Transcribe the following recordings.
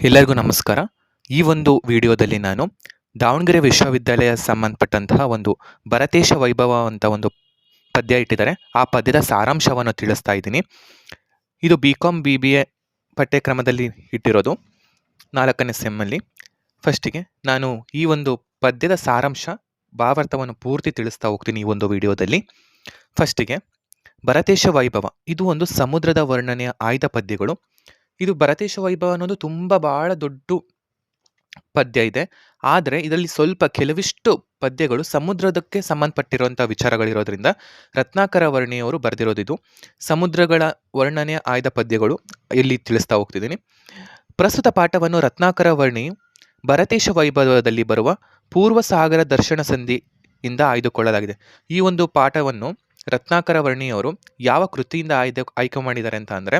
ಎಲ್ಲರಿಗೂ ನಮಸ್ಕಾರ. ಈ ಒಂದು ವಿಡಿಯೋದಲ್ಲಿ ನಾನು ದಾವಣಗೆರೆ ವಿಶ್ವವಿದ್ಯಾಲಯ ಸಂಬಂಧಪಟ್ಟಂತಹ ಒಂದು ಭರತೇಶ ವೈಭವ ಅಂತ ಒಂದು ಪದ್ಯ ಇಟ್ಟಿದ್ದಾರೆ. ಆ ಪದ್ಯದ ಸಾರಾಂಶವನ್ನು ತಿಳಿಸ್ತಾ ಇದ್ದೀನಿ. ಇದು B Com B B A ಪಠ್ಯಕ್ರಮದಲ್ಲಿ ಇಟ್ಟಿರೋದು ನಾಲ್ಕನೇ ಸೆಮ್ಮಲ್ಲಿ ಫಸ್ಟಿಗೆ ನಾನು ಈ ಒಂದು ಪದ್ಯದ ಸಾರಾಂಶ, ಭಾವಾರ್ಥವನ್ನು ಪೂರ್ತಿ ತಿಳಿಸ್ತಾ ಹೋಗ್ತೀನಿ ಈ ಒಂದು ವಿಡಿಯೋದಲ್ಲಿ. ಫಸ್ಟಿಗೆ ಭರತೇಶ ವೈಭವ. ಇದು ಒಂದು ಸಮುದ್ರದ ವರ್ಣನೆಯ ಆಯ್ದ ಪದ್ಯಗಳು. ಇದು ಭರತೇಶ ವೈಭವ ಅನ್ನೋದು ತುಂಬ ಬಹಳ ದೊಡ್ಡ ಪದ್ಯ ಇದೆ. ಆದರೆ ಇದರಲ್ಲಿ ಸ್ವಲ್ಪ ಕೆಲವಿಷ್ಟು ಪದ್ಯಗಳು ಸಮುದ್ರದಕ್ಕೆ ಸಂಬಂಧಪಟ್ಟಿರುವಂಥ ವಿಚಾರಗಳಿರೋದ್ರಿಂದ ರತ್ನಾಕರ ವರ್ಣಿಯವರು ಬರೆದಿರೋದಿದು. ಸಮುದ್ರಗಳ ವರ್ಣನೆ ಆಯ್ದ ಪದ್ಯಗಳು ಇಲ್ಲಿ ತಿಳಿಸ್ತಾ ಹೋಗ್ತಿದ್ದೀನಿ. ಪ್ರಸ್ತುತ ಪಾಠವನ್ನು ರತ್ನಾಕರ ವರ್ಣಿ ಭರತೇಶ ವೈಭವದಲ್ಲಿ ಬರುವ ಪೂರ್ವ ಸಾಗರ ದರ್ಶನ ಸಂಧಿಯಿಂದ ಆಯ್ದುಕೊಳ್ಳಲಾಗಿದೆ. ಈ ಒಂದು ಪಾಠವನ್ನು ರತ್ನಾಕರ ವರ್ಣಿಯವರು ಯಾವ ಕೃತಿಯಿಂದ ಆಯ್ದು ಆಯ್ಕೆ ಮಾಡಿದ್ದಾರೆ ಅಂತ ಅಂದರೆ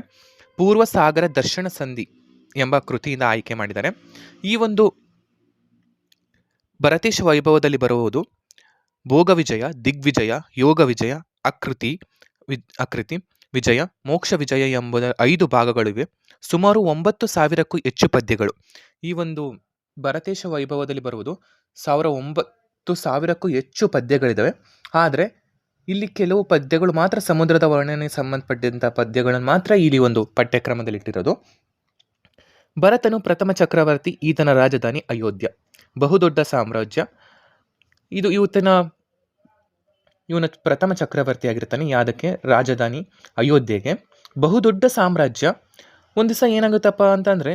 ಪೂರ್ವ ಸಾಗರ ದರ್ಶನ ಸಂಧಿ ಎಂಬ ಕೃತಿಯಿಂದ ಆಯ್ಕೆ ಮಾಡಿದ್ದಾರೆ. ಈ ಒಂದು ಭರತೇಶ ವೈಭವದಲ್ಲಿ ಬರುವುದು ಭೋಗ ವಿಜಯ ದಿಗ್ವಿಜಯ ಯೋಗ ವಿಜಯ ಅಕೃತಿ ವಿ ಅಕೃತಿ, ವಿಜಯ ಮೋಕ್ಷ ವಿಜಯ ಎಂಬ ಐದು ಭಾಗಗಳಿವೆ. ಸುಮಾರು ಒಂಬತ್ತು ಸಾವಿರಕ್ಕೂ ಹೆಚ್ಚು ಪದ್ಯಗಳು. ಈ ಒಂದು ಭರತೇಶ ವೈಭವದಲ್ಲಿ ಬರುವುದು ಸಾವಿರ ಒಂಬತ್ತು ಸಾವಿರಕ್ಕೂ ಹೆಚ್ಚು ಪದ್ಯಗಳಿದ್ದಾವೆ ಆದರೆ ಇಲ್ಲಿ ಕೆಲವು ಪದ್ಯಗಳು ಮಾತ್ರ ಸಮುದ್ರದ ವರ್ಣನೆಗೆ ಸಂಬಂಧಪಟ್ಟಂಥ ಪದ್ಯಗಳನ್ನು ಮಾತ್ರ ಇಲ್ಲಿ ಒಂದು ಪಠ್ಯಕ್ರಮದಲ್ಲಿ ಇಟ್ಟಿರೋದು. ಭರತನು ಪ್ರಥಮ ಚಕ್ರವರ್ತಿ, ಈತನ ರಾಜಧಾನಿ ಅಯೋಧ್ಯ. ಬಹುದೊಡ್ಡ ಸಾಮ್ರಾಜ್ಯ. ಇದು ಇವತನ ಇವನ ಪ್ರಥಮ ಚಕ್ರವರ್ತಿ ಆಗಿರ್ತಾನೆ ಯಾವುದಕ್ಕೆ ರಾಜಧಾನಿ ಅಯೋಧ್ಯೆಗೆ. ಬಹುದೊಡ್ಡ ಸಾಮ್ರಾಜ್ಯ. ಒಂದು ದಿವಸ ಏನಾಗುತ್ತಪ್ಪ ಅಂತಂದರೆ,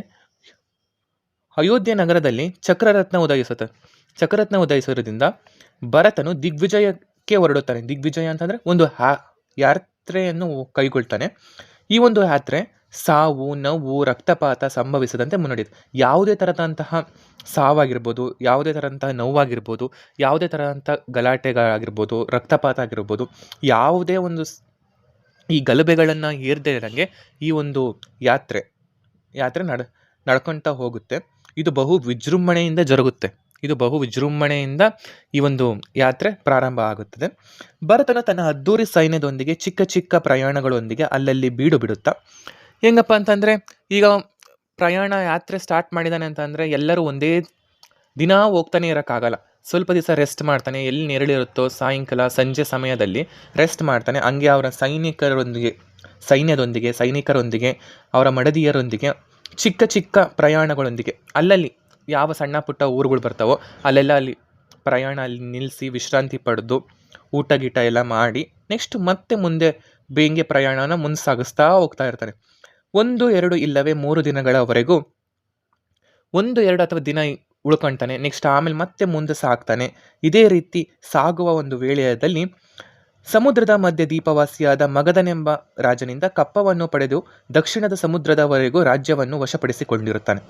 ಅಯೋಧ್ಯೆ ನಗರದಲ್ಲಿ ಚಕ್ರರತ್ನ ಉದಯಿಸುತ್ತೆ. ಚಕ್ರರತ್ನ ಉದಯಿಸೋದ್ರಿಂದ ಭರತನು ದಿಗ್ವಿಜಯಕ್ಕೆ ಹೊರಡುತ್ತಾನೆ. ದಿಗ್ವಿಜಯ ಅಂತಂದರೆ ಒಂದು ಹಾ, ಯಾತ್ರೆಯನ್ನು ಕೈಗೊಳ್ತಾನೆ. ಈ ಒಂದು ಯಾತ್ರೆ ಸಾವು, ನೋವು, ರಕ್ತಪಾತ ಸಂಭವಿಸದಂತೆ ಮುನ್ನಡೆಯುತ್ತೆ. ಯಾವುದೇ ಥರದಂತಹ ಸಾವಾಗಿರ್ಬೋದು, ಯಾವುದೇ ಥರದಂತಹ ನೋವಾಗಿರ್ಬೋದು, ಯಾವುದೇ ಥರದಂಥ ಗಲಾಟೆಗಳಾಗಿರ್ಬೋದು, ರಕ್ತಪಾತ ಆಗಿರ್ಬೋದು, ಯಾವುದೇ ಒಂದು ಈ ಗಲಭೆಗಳನ್ನು ಏರ್ದೇ ಇರೋಂಗೆ ಈ ಒಂದು ಯಾತ್ರೆ ಯಾತ್ರೆ ನಡ್ ನಡ್ಕೊಳ್ತಾ ಹೋಗುತ್ತೆ. ಇದು ಬಹು ವಿಜೃಂಭಣೆಯಿಂದ ಜರುಗುತ್ತೆ. ಇದು ಬಹು ವಿಜೃಂಭಣೆಯಿಂದ ಈ ಒಂದು ಯಾತ್ರೆ ಪ್ರಾರಂಭ ಆಗುತ್ತದೆ. ಭರತನು ತನ್ನ ಅದ್ದೂರಿ ಸೈನ್ಯದೊಂದಿಗೆ ಚಿಕ್ಕ ಚಿಕ್ಕ ಪ್ರಯಾಣಗಳೊಂದಿಗೆ ಅಲ್ಲಲ್ಲಿ ಬೀಡು ಬಿಡುತ್ತಾ, ಹೆಂಗಪ್ಪ ಅಂತಂದರೆ ಈಗ ಪ್ರಯಾಣ ಯಾತ್ರೆ ಸ್ಟಾರ್ಟ್ ಮಾಡಿದಾನೆ ಅಂತಂದರೆ ಎಲ್ಲರೂ ಒಂದೇ ದಿನ ಹೋಗ್ತಾನೆ ಇರೋಕ್ಕಾಗಲ್ಲ. ಸ್ವಲ್ಪ ದಿವಸ ರೆಸ್ಟ್ ಮಾಡ್ತಾನೆ, ಎಲ್ಲಿ ನೆರಳಿರುತ್ತೋ ಸಾಯಂಕಾಲ ಸಂಜೆ ಸಮಯದಲ್ಲಿ ರೆಸ್ಟ್ ಮಾಡ್ತಾನೆ. ಹಂಗೆ ಅವರ ಸೈನಿಕರೊಂದಿಗೆ, ಸೈನ್ಯದೊಂದಿಗೆ, ಸೈನಿಕರೊಂದಿಗೆ, ಅವರ ಮಡದಿಯರೊಂದಿಗೆ ಚಿಕ್ಕ ಚಿಕ್ಕ ಪ್ರಯಾಣಗಳೊಂದಿಗೆ ಅಲ್ಲಲ್ಲಿ ಯಾವ ಸಣ್ಣ ಪುಟ್ಟ ಊರುಗಳು ಬರ್ತಾವೋ ಅಲ್ಲೆಲ್ಲ ಅಲ್ಲಿ ಪ್ರಯಾಣ ಅಲ್ಲಿ ನಿಲ್ಲಿಸಿ ವಿಶ್ರಾಂತಿ ಪಡೆದು ಊಟ ಗೀಟ ಎಲ್ಲ ಮಾಡಿ ನೆಕ್ಸ್ಟ್ ಮತ್ತೆ ಮುಂದೆ ಬೇಂಗೆ ಪ್ರಯಾಣನ ಮುಂದೆ ಹೋಗ್ತಾ ಇರ್ತಾರೆ. ಒಂದು, ಎರಡು ಇಲ್ಲವೇ ಮೂರು ದಿನಗಳವರೆಗೂ ಒಂದು, ಎರಡು ಅಥವಾ ದಿನ ಉಳ್ಕೊಳ್ತಾನೆ ನೆಕ್ಸ್ಟ್ ಆಮೇಲೆ ಮತ್ತೆ ಮುಂದೆ ಸಾಗ್ತಾನೆ. ಇದೇ ರೀತಿ ಸಾಗುವ ಒಂದು ವೇಳೆಯಲ್ಲಿ ಸಮುದ್ರದ ಮಧ್ಯೆ ದೀಪವಾಸಿಯಾದ ಮಗದನೆಂಬ ರಾಜನಿಂದ ಕಪ್ಪವನ್ನು ಪಡೆದು ದಕ್ಷಿಣದ ಸಮುದ್ರದವರೆಗೂ ರಾಜ್ಯವನ್ನು ವಶಪಡಿಸಿಕೊಂಡಿರುತ್ತಾನೆ.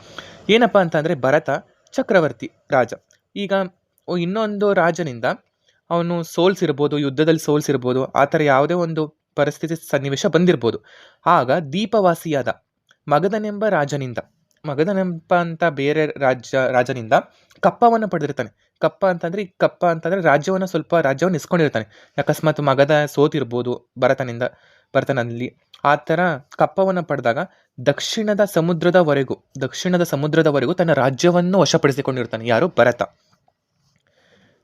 ಏನಪ್ಪ ಅಂತಂದರೆ ಭರತ ಚಕ್ರವರ್ತಿ ರಾಜ. ಈಗ ಇನ್ನೊಂದು ರಾಜನಿಂದ ಅವನು ಸೋಲ್ಸಿರ್ಬೋದು, ಯುದ್ಧದಲ್ಲಿ ಸೋಲ್ಸಿರ್ಬೋದು, ಆ ಥರ ಯಾವುದೇ ಒಂದು ಪರಿಸ್ಥಿತಿ ಸನ್ನಿವೇಶ ಬಂದಿರ್ಬೋದು. ಆಗ ದೀಪವಾಸಿಯಾದ ಮಗದನೆಂಬ ರಾಜನಿಂದ, ಮಗದನೆಂಬ ಅಂತ ಬೇರೆ ರಾಜ್ಯ, ರಾಜನಿಂದ ಕಪ್ಪವನ್ನು ಪಡೆದಿರ್ತಾನೆ. ಕಪ್ಪ ಅಂತಂದ್ರೆ ಈ ಕಪ್ಪ ಅಂತಂದ್ರೆ ರಾಜ್ಯವನ್ನು ಸ್ವಲ್ಪ ರಾಜ್ಯವನ್ನು ಇಸ್ಕೊಂಡಿರ್ತಾನೆ. ಅಕಸ್ಮಾತ್ ಮಗದ ಸೋತಿರ್ಬೋದು ಭರತನಿಂದ, ಭರತನಲ್ಲಿ. ಆ ಥರ ಕಪ್ಪವನ್ನು ಪಡೆದಾಗ ದಕ್ಷಿಣದ ಸಮುದ್ರದವರೆಗೂ ದಕ್ಷಿಣದ ಸಮುದ್ರದವರೆಗೂ ತನ್ನ ರಾಜ್ಯವನ್ನು ವಶಪಡಿಸಿಕೊಂಡಿರ್ತಾನೆ. ಯಾರು? ಭರತ.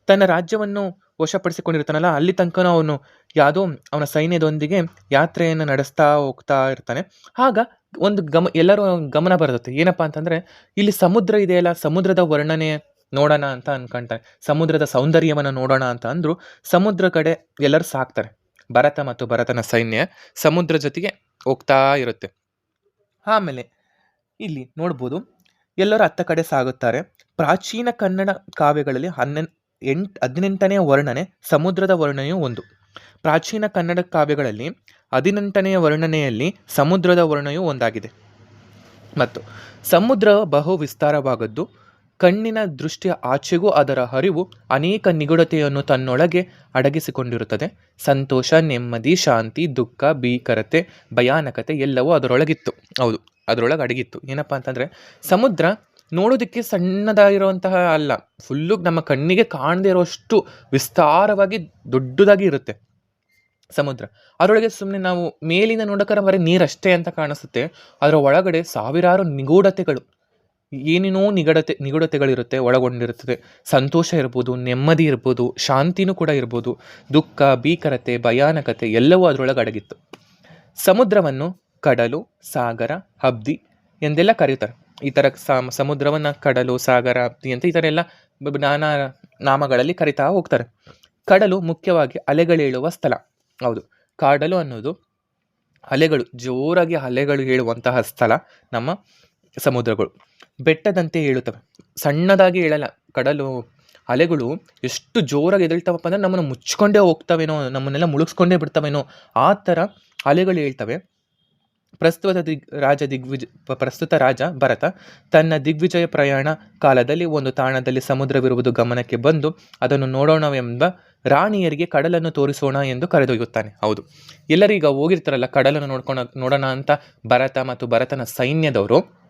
ತನ್ನ ರಾಜ್ಯವನ್ನು ವಶಪಡಿಸಿಕೊಂಡಿರ್ತಾನಲ್ಲ, ಅಲ್ಲಿ ತನಕ ಅವನು ಯಾವುದೋ ಅವನ ಸೈನ್ಯದೊಂದಿಗೆ ಯಾತ್ರೆಯನ್ನು ನಡೆಸ್ತಾ ಹೋಗ್ತಾ ಇರ್ತಾನೆ. ಆಗ ಒಂದು ಗಮ, ಎಲ್ಲರೂ ಗಮನ ಬರುತ್ತೆ. ಏನಪ್ಪ ಅಂತಂದರೆ, ಇಲ್ಲಿ ಸಮುದ್ರ ಇದೆಯಲ್ಲ, ಸಮುದ್ರದ ವರ್ಣನೆ ನೋಡೋಣ ಅಂತ ಅನ್ಕೊಂತಾರೆ. ಸಮುದ್ರದ ಸೌಂದರ್ಯವನ್ನು ನೋಡೋಣ ಅಂತ ಅಂದ್ರು, ಸಮುದ್ರ ಕಡೆ ಎಲ್ಲರೂ ಸಾಕ್ತಾರೆ. ಭರತ ಮತ್ತು ಭರತನ ಸೈನ್ಯ ಸಮುದ್ರ ಜೊತೆಗೆ ಹೋಗ್ತಾ ಇರುತ್ತೆ. ಆಮೇಲೆ ಇಲ್ಲಿ ನೋಡ್ಬೋದು, ಎಲ್ಲರೂ ಅತ್ತ ಕಡೆ ಸಾಗುತ್ತಾರೆ. ಪ್ರಾಚೀನ ಕನ್ನಡ ಕಾವ್ಯಗಳಲ್ಲಿ ಹನ್ನೆನ್, ಎಂಟ್ ಹದಿನೆಂಟನೆಯ ವರ್ಣನೆ ಸಮುದ್ರದ ವರ್ಣನೆಯು ಒಂದು. ಪ್ರಾಚೀನ ಕನ್ನಡ ಕಾವ್ಯಗಳಲ್ಲಿ ಹದಿನೆಂಟನೆಯ ವರ್ಣನೆಯಲ್ಲಿ ಸಮುದ್ರದ ವರ್ಣನೆಯು ಒಂದಾಗಿದೆ. ಮತ್ತು ಸಮುದ್ರ ಬಹು ವಿಸ್ತಾರವಾಗದ್ದು ಕಣ್ಣಿನ ದೃಷ್ಟಿಯ ಆಚೆಗೂ ಅದರ ಹರಿವು ಅನೇಕ ನಿಗೂಢತೆಯನ್ನು ತನ್ನೊಳಗೆ ಅಡಗಿಸಿಕೊಂಡಿರುತ್ತದೆ. ಸಂತೋಷ, ನೆಮ್ಮದಿ, ಶಾಂತಿ, ದುಃಖ, ಭೀಕರತೆ, ಭಯಾನಕತೆ ಎಲ್ಲವೂ ಅದರೊಳಗಿತ್ತು. ಹೌದು, ಅದರೊಳಗೆ ಅಡಗಿತ್ತು. ಏನಪ್ಪ ಅಂತಂದರೆ, ಸಮುದ್ರ ನೋಡೋದಕ್ಕೆ ಸಣ್ಣದಾಗಿರುವಂತಹ ಅಲ್ಲ. ಫುಲ್ಲು ನಮ್ಮ ಕಣ್ಣಿಗೆ ಕಾಣದೇ ಇರೋಷ್ಟು ವಿಸ್ತಾರವಾಗಿ ದೊಡ್ಡದಾಗಿ ಇರುತ್ತೆ ಸಮುದ್ರ. ಅದರೊಳಗೆ ಸುಮ್ಮನೆ ನಾವು ಮೇಲಿಂದ ನೋಡಕರ ಬರೀ ನೀರಷ್ಟೇ ಅಂತ ಕಾಣಿಸುತ್ತೆ. ಅದರ ಒಳಗಡೆ ಸಾವಿರಾರು ನಿಗೂಢತೆಗಳು. ಏನೇನೋ ನಿಗಡತೆ ನಿಗಡತೆಗಳಿರುತ್ತೆ ಒಳಗೊಂಡಿರುತ್ತದೆ. ಸಂತೋಷ ಇರ್ಬೋದು, ನೆಮ್ಮದಿ ಇರ್ಬೋದು, ಶಾಂತಿನೂ ಕೂಡ ಇರ್ಬೋದು. ದುಃಖ, ಭೀಕರತೆ, ಭಯಾನಕತೆ ಎಲ್ಲವೂ ಅದರೊಳಗೆ ಅಡಗಿತ್ತು. ಸಮುದ್ರವನ್ನು ಕಡಲು, ಸಾಗರ, ಹಬ್ದಿ ಎಂದೆಲ್ಲ ಕರೀತಾರೆ ಈ ಥರ ಸಮ ಸಮುದ್ರವನ್ನು ಕಡಲು, ಸಾಗರ, ಹಬ್ದಿ ಅಂತ ಈ ಥರ ಎಲ್ಲ ನಾನಾ ನಾಮಗಳಲ್ಲಿ ಕರಿತಾ ಹೋಗ್ತಾರೆ. ಕಡಲು ಮುಖ್ಯವಾಗಿ ಅಲೆಗಳೇಳುವ ಸ್ಥಳ. ಹೌದು. ಕಡಲು ಅನ್ನೋದು ಅಲೆಗಳು, ಜೋರಾಗಿ ಅಲೆಗಳು ಹೇಳುವಂತಹ ಸ್ಥಳ. ನಮ್ಮ ಸಮುದ್ರಗಳು. ಬೆಟ್ಟದಂತೆ ಏಳುತ್ತವೆ. ಸಣ್ಣದಾಗಿ ಹೇಳಲ್ಲ ಕಡಲು, ಅಲೆಗಳು ಎಷ್ಟು ಜೋರಾಗಿ ಎದ್ದೇಳ್ತವಪ್ಪ ಅಂದರೆ ನಮ್ಮನ್ನು ಮುಚ್ಕೊಂಡೇ ಹೋಗ್ತಾವೇನೋ, ನಮ್ಮನ್ನೆಲ್ಲ ಮುಳುಗಿಸ್ಕೊಂಡೇ ಬಿಡ್ತಾವೇನೋ, ಆ ಥರ ಅಲೆಗಳು ಹೇಳ್ತವೆ ಪ್ರಸ್ತುತ ದಿಗ್, ರಾಜ ದಿಗ್ವಿಜ, ಪ್ರಸ್ತುತ ರಾಜ ಭರತ ತನ್ನ ದಿಗ್ವಿಜಯ ಪ್ರಯಾಣ ಕಾಲದಲ್ಲಿ ಒಂದು ತಾಣದಲ್ಲಿ ಸಮುದ್ರವಿರುವುದು ಗಮನಕ್ಕೆ ಬಂದು ಅದನ್ನು ನೋಡೋಣವೆಂಬ ರಾಣಿಯರಿಗೆ ಕಡಲನ್ನು ತೋರಿಸೋಣ ಎಂದು ಕರೆದೊಯ್ಯುತ್ತಾನೆ. ಹೌದು ಎಲ್ಲರೀಗ ಹೋಗಿರ್ತಾರಲ್ಲ, ಕಡಲನ್ನು ನೋಡ್ಕೊಳ ನೋಡೋಣ ಅಂತ ಭರತ ಮತ್ತು ಭರತನ ಸೈನ್ಯದವರು.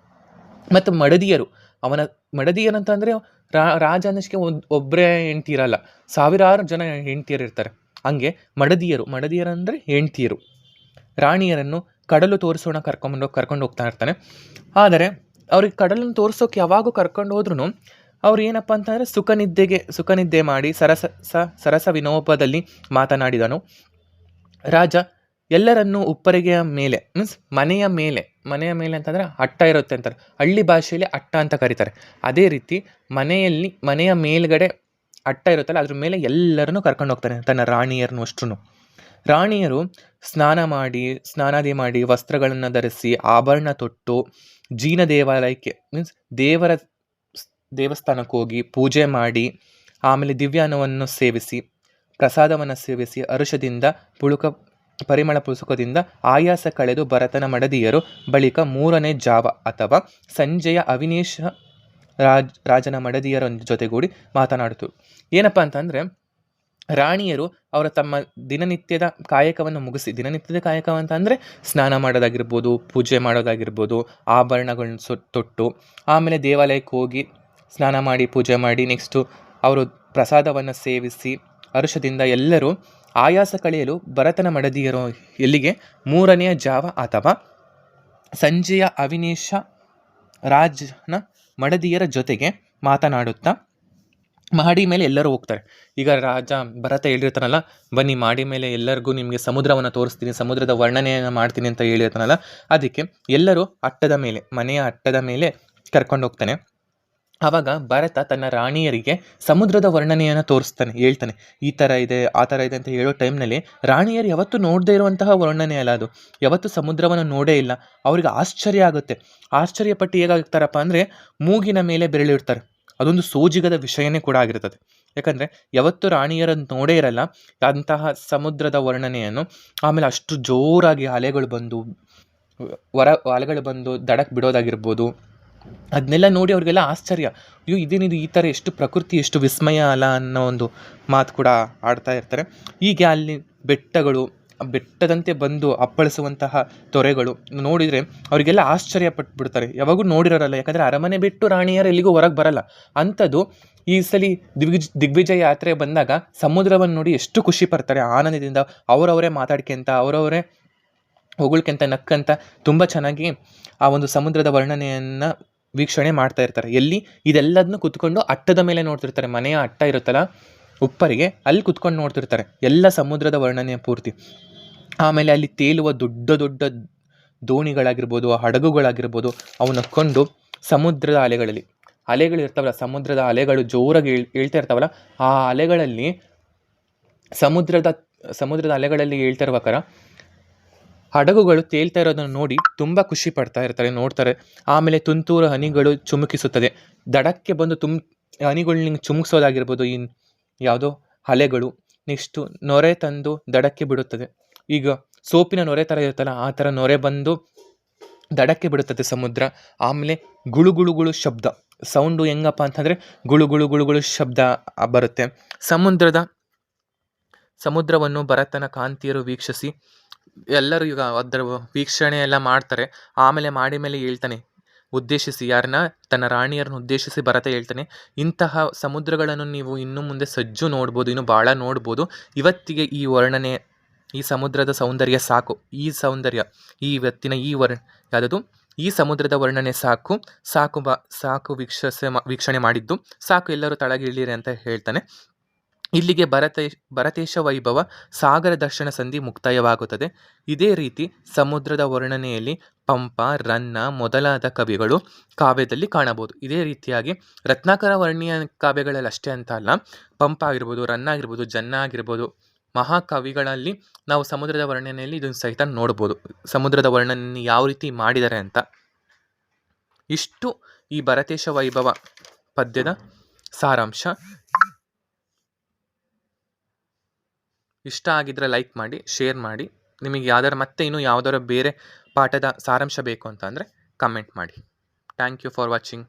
ಮತ್ತು ಮಡದಿಯರು. ಅವನ ಮಡದಿಯರಂತ ಅಂದರೆ ರಾ ರಾಜ ಅನ್ನಿಸ್ಕೆ ಒಬ್ಬರೇ ಹೆಂಡ್ತಿ ಇರಲ್ಲ ಸಾವಿರಾರು ಜನ ಹೆಂಡ್ತಿಯರು ಇರ್ತಾರೆ. ಹಂಗೆ ಮಡದಿಯರು, ಮಡದಿಯರಂದರೆ ಹೆಂಡ್ತಿಯರು. ರಾಣಿಯರನ್ನು ಕಡಲು ತೋರಿಸೋಣ ಕರ್ಕೊಂಡು ಕರ್ಕೊಂಡು ಹೋಗ್ತಾ ಇರ್ತಾನೆ. ಆದರೆ ಅವ್ರಿಗೆ ಕಡಲನ್ನು ತೋರಿಸೋಕೆ ಯಾವಾಗೂ ಕರ್ಕೊಂಡು ಹೋದ್ರೂ ಅವ್ರು ಏನಪ್ಪ ಅಂತಂದರೆ ಸುಖನಿದ್ದೆಗೆ, ಸುಖನಿದ್ದೆ ಮಾಡಿ ಸರಸ, ಸ, ಸರಸ ವಿನೋಪದಲ್ಲಿ ಮಾತನಾಡಿದನು. ರಾಜ ಎಲ್ಲರನ್ನೂ ಉಪ್ಪರಿಗೆಯ ಮೇಲೆ ಮೀನ್ಸ್ ಮನೆಯ ಮೇಲೆ ಮನೆಯ ಮೇಲೆ ಅಂತಂದರೆ ಅಟ್ಟ ಇರುತ್ತೆ ಅಂತಾರೆ. ಹಳ್ಳಿ ಭಾಷೆಯಲ್ಲಿ ಅಟ್ಟ ಅಂತ ಕರೀತಾರೆ. ಅದೇ ರೀತಿ ಮನೆಯಲ್ಲಿ, ಮನೆಯ ಮೇಲ್ಗಡೆ ಅಟ್ಟ ಇರುತ್ತಲ್ಲ, ಅದ್ರ ಮೇಲೆ ಎಲ್ಲರನ್ನೂ ಕರ್ಕೊಂಡು ಹೋಗ್ತಾರೆ, ತನ್ನ ರಾಣಿಯರನ್ನು ಅಷ್ಟೂ ರಾಣಿಯರು ಸ್ನಾನ ಮಾಡಿ, ಸ್ನಾನಾದಿ ಮಾಡಿ, ವಸ್ತ್ರಗಳನ್ನು ಧರಿಸಿ, ಆಭರಣ ತೊಟ್ಟು, ಜೀನ ದೇವಾಲಯಕ್ಕೆ ಮೀನ್ಸ್ ದೇವರ ದೇವಸ್ಥಾನಕ್ಕೆ ಹೋಗಿ ಪೂಜೆ ಮಾಡಿ, ಆಮೇಲೆ ದಿವ್ಯಾನವನ್ನು ಸೇವಿಸಿ, ಪ್ರಸಾದವನ್ನು ಸೇವಿಸಿ ಅರುಷದಿಂದ ಪುಳುಕ ಪರಿಮಳ ಪುಸ್ತಕದಿಂದ ಆಯಾಸ ಕಳೆದು ಭರತನ ಮಡದಿಯರು ಬಳಿಕ ಮೂರನೇ ಜಾವ ಅಥವಾ ಸಂಜೆಯ ಅವಿನೇಶ ರಾಜ್, ರಾಜನ ಮಡದಿಯರ ಜೊತೆಗೂಡಿ ಮಾತನಾಡಿತು. ಏನಪ್ಪ ಅಂತಂದರೆ, ರಾಣಿಯರು ಅವರ ತಮ್ಮ ದಿನನಿತ್ಯದ ಕಾಯಕವನ್ನು ಮುಗಿಸಿ, ದಿನನಿತ್ಯದ ಕಾಯಕ ಸ್ನಾನ ಮಾಡೋದಾಗಿರ್ಬೋದು, ಪೂಜೆ ಮಾಡೋದಾಗಿರ್ಬೋದು, ಆಭರಣಗಳನ್ನ ಸೊ, ತೊಟ್ಟು, ಆಮೇಲೆ ದೇವಾಲಯಕ್ಕೆ ಹೋಗಿ ಸ್ನಾನ ಮಾಡಿ, ಪೂಜೆ ಮಾಡಿ ನೆಕ್ಸ್ಟು ಅವರು ಪ್ರಸಾದವನ್ನು ಸೇವಿಸಿ ಹರುಷದಿಂದ ಎಲ್ಲರೂ ಆಯಾಸ ಕಳೆಯಲು ಭರತನ ಮಡದಿಯರು ಎಲ್ಲಿಗೆ? ಮೂರನೆಯ ಜಾವ ಅಥವಾ ಸಂಜೆಯ ಅವಿನೇಶ ರಾಜನ ಮಡದಿಯರ ಜೊತೆಗೆ ಮಾತನಾಡುತ್ತಾ ಮಹಡಿ ಮೇಲೆ ಎಲ್ಲರೂ ಹೋಗ್ತಾರೆ. ಈಗ ರಾಜ ಭರತ ಹೇಳಿರ್ತಾನಲ್ಲ, ಬನ್ನಿ ಮಾಡಿ ಮೇಲೆ ಎಲ್ಲರಿಗೂ ನಿಮಗೆ ಸಮುದ್ರವನ್ನು ತೋರಿಸ್ತೀನಿ, ಸಮುದ್ರದ ವರ್ಣನೆಯನ್ನು ಮಾಡ್ತೀನಿ ಅಂತ ಹೇಳಿರ್ತಾನಲ್ಲ, ಅದಕ್ಕೆ ಎಲ್ಲರೂ ಅಟ್ಟದ ಮೇಲೆ, ಮನೆಯ ಅಟ್ಟದ ಮೇಲೆ ಕರ್ಕೊಂಡು ಹೋಗ್ತಾನೆ. ಆವಾಗ ಭರತ ತನ್ನ ರಾಣಿಯರಿಗೆ ಸಮುದ್ರದ ವರ್ಣನೆಯನ್ನು ತೋರಿಸ್ತಾನೆ, ಹೇಳ್ತಾನೆ. ಈ ಥರ ಇದೆ, ಆ ಥರ ಇದೆ ಅಂತ ಹೇಳೋ ಟೈಮ್ನಲ್ಲಿ ರಾಣಿಯರು ಯಾವತ್ತೂ ನೋಡದೇ ಇರುವಂತಹ ವರ್ಣನೆ ಅಲ್ಲ ಅದು. ಯಾವತ್ತೂ ಸಮುದ್ರವನ್ನು ನೋಡೇ ಇಲ್ಲ. ಅವ್ರಿಗೆ ಆಶ್ಚರ್ಯ ಆಗುತ್ತೆ. ಆಶ್ಚರ್ಯಪಟ್ಟು ಹೇಗಾಗ್ತಾರಪ್ಪ ಅಂದರೆ ಮೂಗಿನ ಮೇಲೆ ಬೆರಳಿಡ್ತಾರೆ ಅದೊಂದು ಸೋಜಿಗದ ವಿಷಯನೇ ಕೂಡ ಆಗಿರ್ತದೆ. ಯಾಕಂದರೆ ಯಾವತ್ತು ರಾಣಿಯರನ್ನು ನೋಡೇ ಇರಲ್ಲ, ಅಂತಹ ಸಮುದ್ರದ ವರ್ಣನೆಯನ್ನು. ಆಮೇಲೆ ಅಷ್ಟು ಜೋರಾಗಿ ಅಲೆಗಳು ಬಂದು ಹೊರ ಅಲೆಗಳು ಬಂದು ದಡಕ್ಕೆ ಬಿಡೋದಾಗಿರ್ಬೋದು ಅದನ್ನೆಲ್ಲ ನೋಡಿ ಅವ್ರಿಗೆಲ್ಲ ಆಶ್ಚರ್ಯ. ಅಯ್ಯೋ, ಇದೇನಿದು ಈ ಥರ ಎಷ್ಟು ಪ್ರಕೃತಿ, ಎಷ್ಟು ವಿಸ್ಮಯ ಅಲ್ಲ ಅನ್ನೋ ಒಂದು ಮಾತು ಕೂಡ ಆಡ್ತಾ ಇರ್ತಾರೆ. ಹೀಗೆ ಅಲ್ಲಿ ಬೆಟ್ಟಗಳು, ಬೆಟ್ಟದಂತೆ ಬಂದು ಅಪ್ಪಳಿಸುವಂತಹ ತೊರೆಗಳು ನೋಡಿದರೆ ಅವರಿಗೆಲ್ಲ ಆಶ್ಚರ್ಯ ಪಟ್ಬಿಡ್ತಾರೆ. ಯಾವಾಗೂ ನೋಡಿರೋರಲ್ಲ, ಯಾಕಂದರೆ ಅರಮನೆ ಬಿಟ್ಟು ರಾಣಿಯರು ಎಲ್ಲಿಗೂ ಹೊರಗೆ ಬರಲ್ಲ. ಅಂಥದ್ದು ಈ ಸಲ ದಿಗ್ವಿಜ್ ದಿಗ್ವಿಜಯ ಯಾತ್ರೆ ಬಂದಾಗ ಸಮುದ್ರವನ್ನು ನೋಡಿ ಎಷ್ಟು ಖುಷಿ ಪಡ್ತಾರೆ. ಆನಂದದಿಂದ ಅವರವರೇ ಮಾತಾಡ್ಕೊಂತ, ಅವರವರೇ ಹೊಗಳ್ಕೆಂತ, ನಕ್ಕಂತ, ತುಂಬ ಚೆನ್ನಾಗಿ ಆ ಒಂದು ಸಮುದ್ರದ ವರ್ಣನೆಯನ್ನು ವೀಕ್ಷಣೆ ಮಾಡ್ತಾ ಇರ್ತಾರೆ. ಎಲ್ಲಿ? ಇದೆಲ್ಲದನ್ನು ಕುತ್ಕೊಂಡು ಅಟ್ಟದ ಮೇಲೆ ನೋಡ್ತಿರ್ತಾರೆ. ಮನೆಯ ಅಟ್ಟ ಇರುತ್ತಲ್ಲ, ಉಪ್ಪರಿಗೆ ಅಲ್ಲಿ ಕುತ್ಕೊಂಡು ನೋಡ್ತಿರ್ತಾರೆ. ಎಲ್ಲ ಸಮುದ್ರದ ವರ್ಣನೆಯ ಪೂರ್ತಿ. ಆಮೇಲೆ ಅಲ್ಲಿ ತೇಲುವ ದೊಡ್ಡ ದೊಡ್ಡ ದೋಣಿಗಳಾಗಿರ್ಬೋದು, ಹಡಗುಗಳಾಗಿರ್ಬೋದು, ಅವನ್ನ ಕೊಂಡು ಸಮುದ್ರದ ಅಲೆಗಳಲ್ಲಿ. ಅಲೆಗಳು ಇರ್ತಾವಲ್ಲ, ಸಮುದ್ರದ ಅಲೆಗಳು ಜೋರಾಗಿ ಹೇಳ್ತಾ ಇರ್ತಾವಲ್ಲ, ಆ ಅಲೆಗಳಲ್ಲಿ ಸಮುದ್ರದ ಸಮುದ್ರದ ಅಲೆಗಳಲ್ಲಿ ಹೇಳ್ತಾ ಇರ್ಬೇಕಾರೆ ಹಡಗುಗಳು ತೇಲ್ತಾ ಇರೋದನ್ನು ನೋಡಿ ತುಂಬ ಖುಷಿ ಪಡ್ತಾ ಇರ್ತಾರೆ, ನೋಡ್ತಾರೆ. ಆಮೇಲೆ ತುಂತುರು ಹನಿಗಳು ಚುಮುಕಿಸುತ್ತದೆ. ದಡಕ್ಕೆ ಬಂದು ತುಮ್, ಹನಿಗಳು ಚುಮುಕಿಸೋದಾಗಿರ್ಬೋದು, ಈ ಯಾವುದೋ ಅಲೆಗಳು ನೆಕ್ಸ್ಟು ನೊರೆ ತಂದು ದಡಕ್ಕೆ ಬಿಡುತ್ತದೆ. ಈಗ ಸೋಪಿನ ನೊರೆ ಥರ ಇರುತ್ತಲ್ಲ, ಆ ಥರ ನೊರೆ ಬಂದು ದಡಕ್ಕೆ ಬಿಡುತ್ತದೆ ಸಮುದ್ರ. ಆಮೇಲೆ ಗುಳು ಗುಳು ಗುಳು ಶಬ್ದ. ಸೌಂಡು ಹೆಂಗಪ್ಪ ಅಂತಂದರೆ ಗುಳು ಗುಳು ಗುಳು ಗುಳು ಶಬ್ದ ಬರುತ್ತೆ. ಸಮುದ್ರದ, ಸಮುದ್ರವನ್ನು ಭರತನ ಕಾಂತಿಯರು ವೀಕ್ಷಿಸಿ ಎಲ್ಲರೂ ಈಗ ಅದರ ವೀಕ್ಷಣೆ ಎಲ್ಲ ಮಾಡ್ತಾರೆ. ಆಮೇಲೆ ಮಾಡಿ ಮೇಲೆ ಹೇಳ್ತಾನೆ. ಉದ್ದೇಶಿಸಿ ಯಾರನ್ನ ತನ್ನ ರಾಣಿಯರನ್ನು ಉದ್ದೇಶಿಸಿ ಭರತ ಹೇಳ್ತಾನೆ. ಇಂತಹ ಸಮುದ್ರಗಳನ್ನು ನೀವು ಇನ್ನು ಮುಂದೆ ಸಜ್ಜು ನೋಡ್ಬೋದು, ಇನ್ನು ಭಾಳ ನೋಡ್ಬೋದು. ಇವತ್ತಿಗೆ ಈ ವರ್ಣನೆ, ಈ ಸಮುದ್ರದ ಸೌಂದರ್ಯ ಸಾಕು. ಈ ಸೌಂದರ್ಯ, ಈ ಇವತ್ತಿನ ಈ ವರ್, ಯಾವುದದು? ಈ ಸಮುದ್ರದ ವರ್ಣನೆ ಸಾಕು. ಸಾಕು ಬಾ, ಸಾಕು ವೀಕ್ಷಸೆ ವೀಕ್ಷಣೆ ಮಾಡಿದ್ದು. ಸಾಕು ಎಲ್ಲರೂ ತಳಗೆ ಇಳಿರಿ ಅಂತ ಹೇಳ್ತಾನೆ. ಇಲ್ಲಿಗೆ ಭರತೇಶ್ ಭರತೇಶ ವೈಭವ ಸಾಗರ ದರ್ಶನ ಸಂಧಿ ಮುಕ್ತಾಯವಾಗುತ್ತದೆ. ಇದೇ ರೀತಿ ಸಮುದ್ರದ ವರ್ಣನೆಯಲ್ಲಿ ಪಂಪ, ರನ್ನ ಮೊದಲಾದ ಕವಿಗಳು ಕಾವ್ಯದಲ್ಲಿ ಕಾಣಬಹುದು. ಇದೇ ರೀತಿಯಾಗಿ ರತ್ನಾಕರ ವರ್ಣೀಯ ಕಾವ್ಯಗಳಲ್ಲಿ ಅಷ್ಟೇ ಅಂತ ಅಲ್ಲ, ಪಂಪ ಆಗಿರ್ಬೋದು, ರನ್ನ ಆಗಿರ್ಬೋದು, ಜನ್ನ ಆಗಿರ್ಬೋದು, ಮಹಾಕವಿಗಳಲ್ಲಿ ನಾವು ಸಮುದ್ರದ ವರ್ಣನೆಯಲ್ಲಿ ಇದನ್ನು ಸಹಿತ ನೋಡ್ಬೋದು. ಸಮುದ್ರದ ವರ್ಣನೆಯನ್ನು ಯಾವ ರೀತಿ ಮಾಡಿದ್ದಾರೆ ಅಂತ. ಇಷ್ಟು ಈ ಭರತೇಶ ವೈಭವ ಪದ್ಯದ ಸಾರಾಂಶ. ಇಷ್ಟ ಆಗಿದ್ರೆ ಲೈಕ್ ಮಾಡಿ ಶೇರ್ ಮಾಡಿ. ನಿಮಗೆ ಯಾವ್ದಾರು ಮತ್ತೆ ಇನ್ನೂ ಯಾವ್ದಾರು ಬೇರೆ ಪಾಠದ ಸಾರಾಂಶ ಬೇಕು ಅಂತ ಅಂದರೆ ಕಮೆಂಟ್ ಮಾಡಿ. Thank you for watching